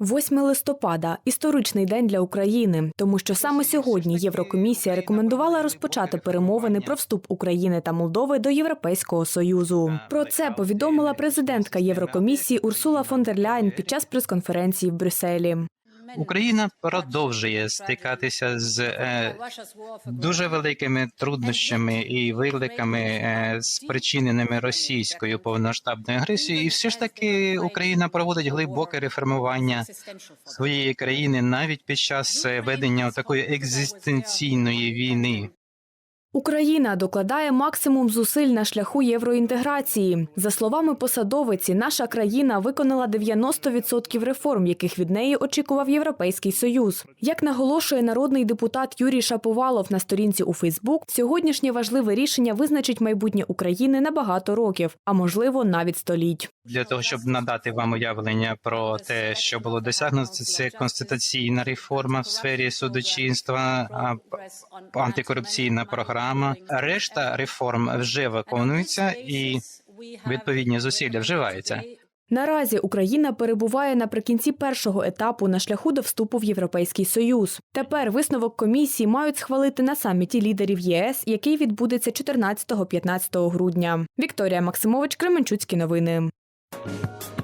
8 листопада історичний день для України, тому що саме сьогодні Єврокомісія рекомендувала розпочати перемовини про вступ України та Молдови до Європейського союзу. Про це повідомила президентка Єврокомісії Урсула фон дер Ляйн під час прес-конференції в Брюсселі. Україна продовжує стикатися з е, дуже великими труднощами і викликами, е, спричиненими російською повноштабною агресією, і все ж таки Україна проводить глибоке реформування своєї країни навіть під час е, ведення такої екзистенційної війни. Україна докладає максимум зусиль на шляху євроінтеграції. За словами посадовиці, наша країна виконала 90% реформ, яких від неї очікував Європейський Союз. Як наголошує народний депутат Юрій Шаповалов на сторінці у Фейсбук, сьогоднішнє важливе рішення визначить майбутнє України на багато років, а можливо навіть століть. Для того щоб надати вам уявлення про те, що було досягнуто, це конституційна реформа в сфері судочинства, антикорупційна програма. Решта реформ вже виконуються і відповідні зусилля вживаються. Наразі Україна перебуває наприкінці першого етапу на шляху до вступу в Європейський Союз. Тепер висновок комісії мають схвалити на саміті лідерів ЄС, який відбудеться 14-15 грудня. Вікторія Максимович, Кременчуцькі новини. Thank you.